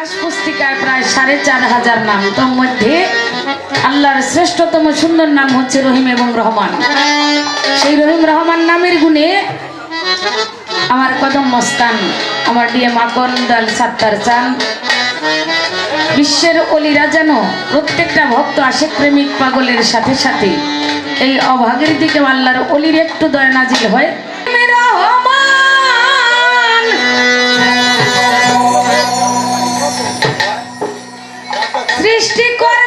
প্রকাশ পুস্তিকায় প্রায় সাড়ে চার হাজার নাম। তোর মধ্যে আল্লাহর শ্রেষ্ঠতম সুন্দর নাম হচ্ছে রহিম এবং রহমান। সেই রহিম রহমান নামের গুণে আমার কদম মস্তান, আমার দিয়ে মাকন দাল সাত্তার চান। বিশ্বের অলিরা যেন প্রত্যেকটা ভক্ত আসে প্রেমিক পাগলের সাথে সাথে। এই অভাগের দিকে আল্লাহর অলির একটু দয়া নাজিল হয়। সৃষ্টি করলা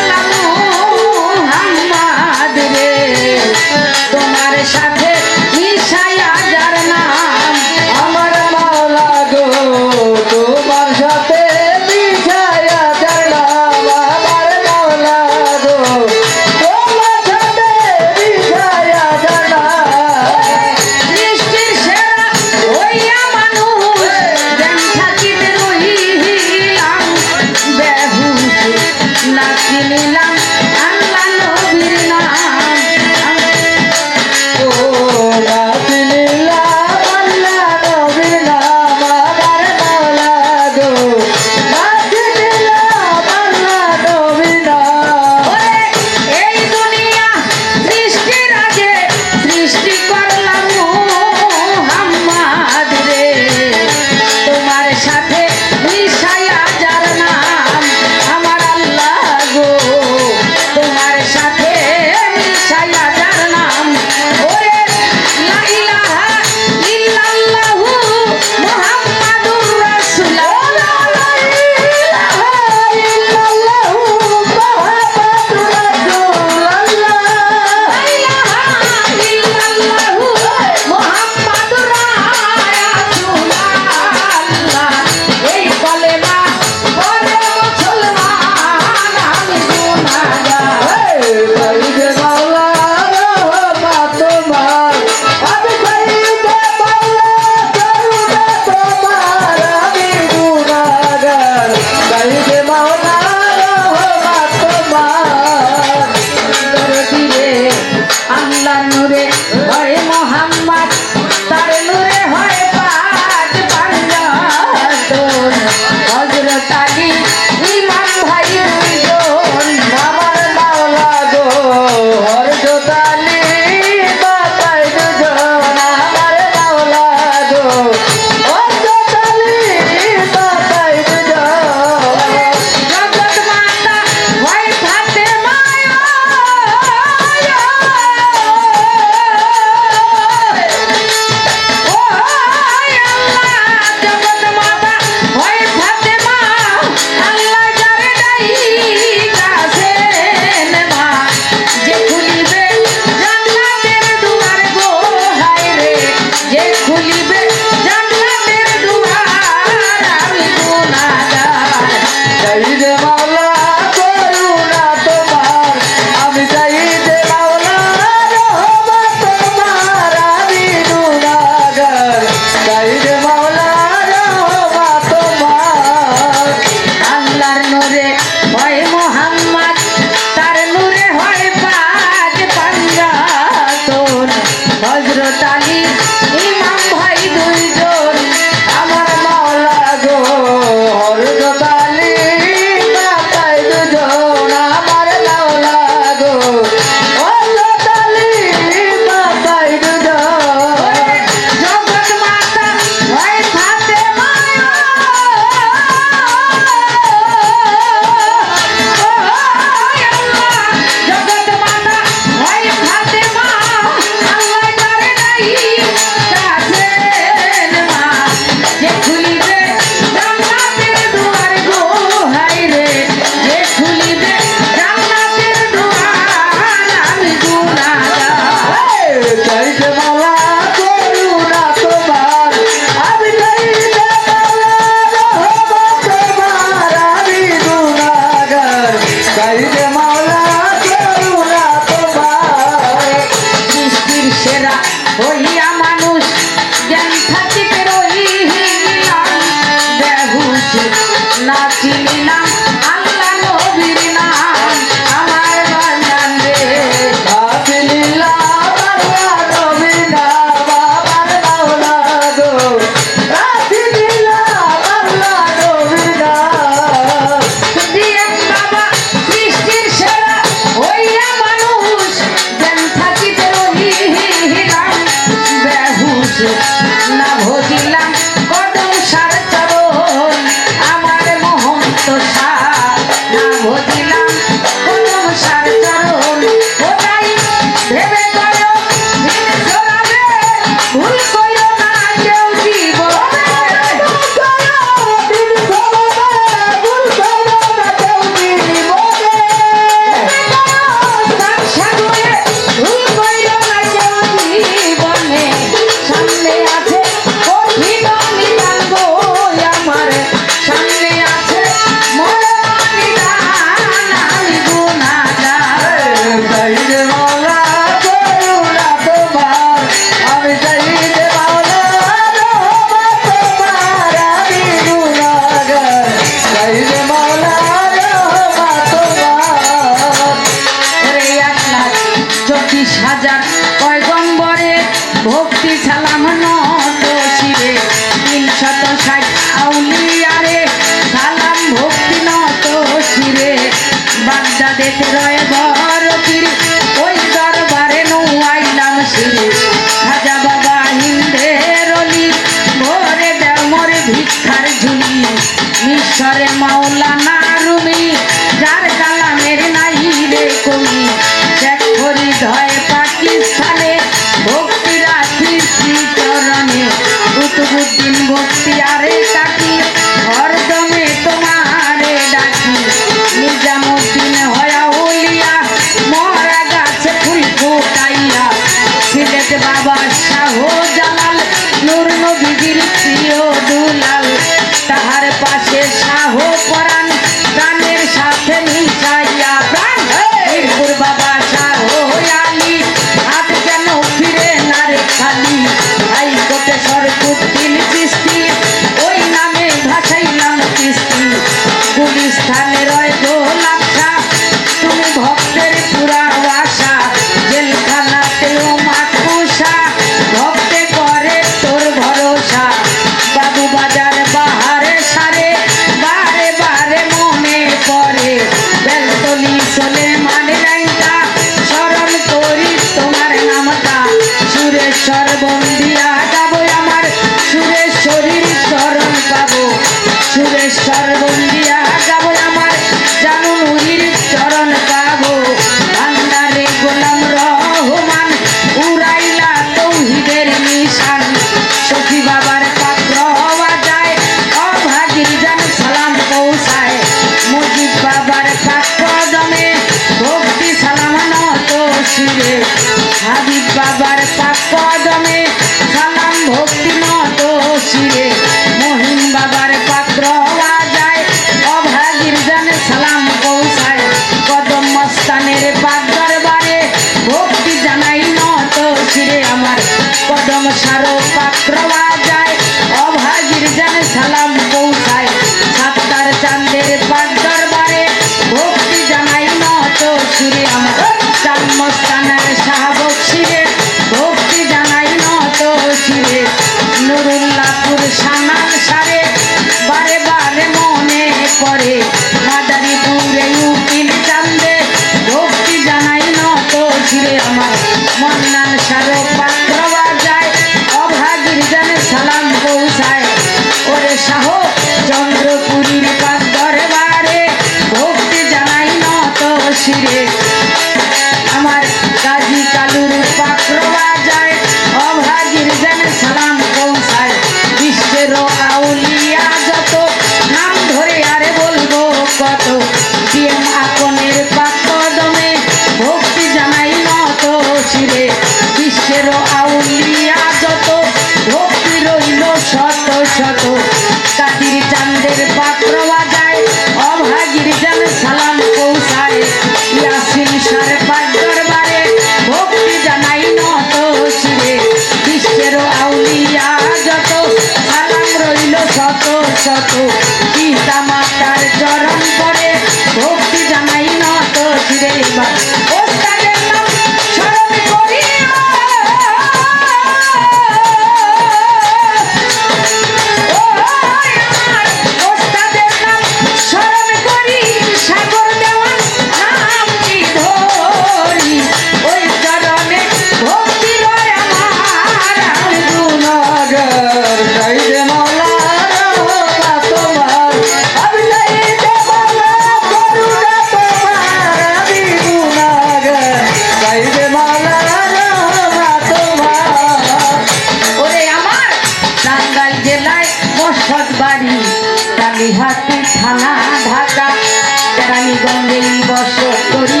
কেরানীগঞ্জে বর্ষ করি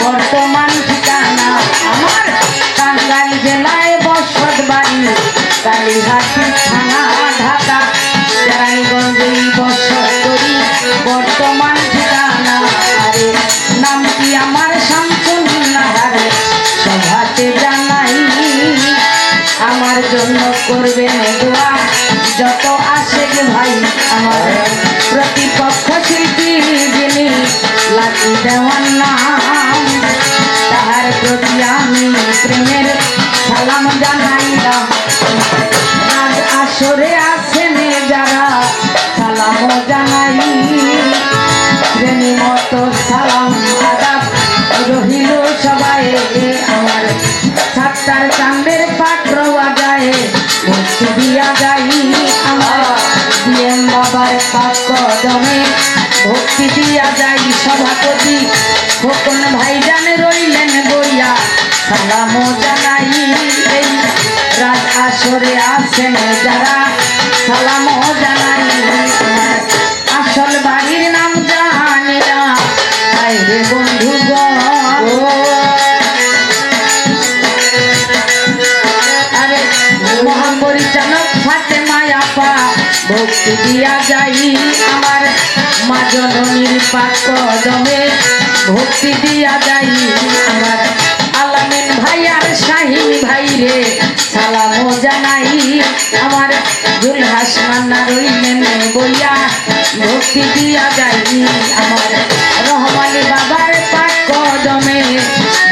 বর্তমান that one. ভাই ভাইজান। জননীর পাক দমে ভক্তি দিয়া যাই আমার। আলামিন ভাই আর শাহিন ভাই রে, সালামও জানাই আমার। জুলহাস মান্না রইলেন বইয়া ভক্তি দিয়া যাই আমার। রহমানি বাবার পাক দমে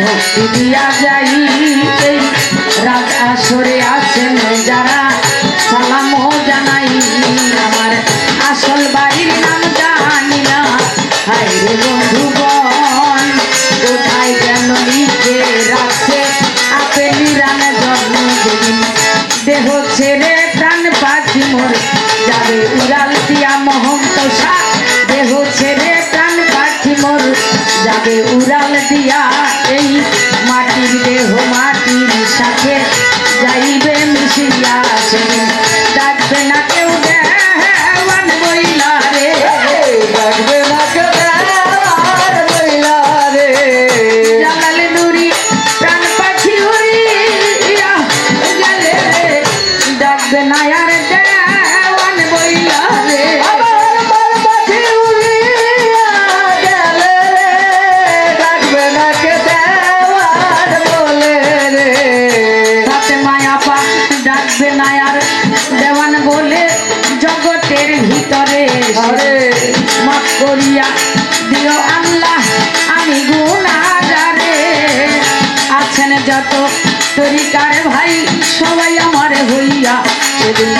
ভক্তি দিয়া যাই যত তরিকার ভাই সবাই আমার হইয়া সেদিন